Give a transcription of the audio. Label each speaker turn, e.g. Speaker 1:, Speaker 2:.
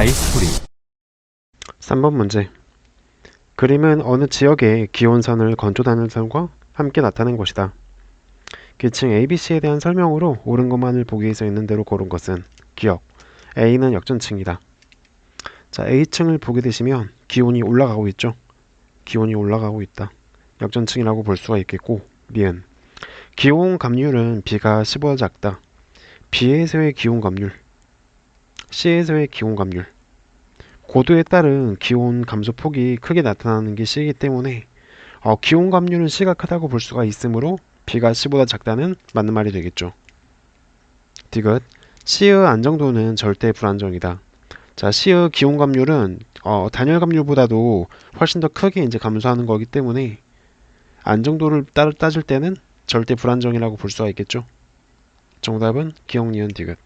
Speaker 1: 다이스토리
Speaker 2: 3번 문제. 그림은 어느 지역의 기온선을 건조단열선과 함께 나타낸 것이다. 기층 ABC에 대한 설명으로 옳은 것만을 보기 위해서 있는 대로 고른 것은 기억. A는 역전층이다. 자, A층을 보게 되시면 기온이 올라가고 있죠. 기온이 올라가고 있다. 역전층이라고 볼 수가 있겠고, 니은. 기온 감률은 B가 10보다 작다. B에서의 기온 감률, C에서의 기온 감률. 고도에 따른 기온 감소 폭이 크게 나타나는 게 C이기 때문에 어, 기온 감률은 C가 크다고 볼 수가 있으므로 B가 C보다 작다는 맞는 말이 되겠죠. 디귿 C의 안정도는 절대 불안정이다. 자, C의 기온 감률은 어, 단열 감률보다도 훨씬 더 크게 이제 감소하는 거기 때문에 안정도를 따, 따질 때는 절대 불안정이라고 볼 수가 있겠죠. 정답은 기억, 니은, 디귿.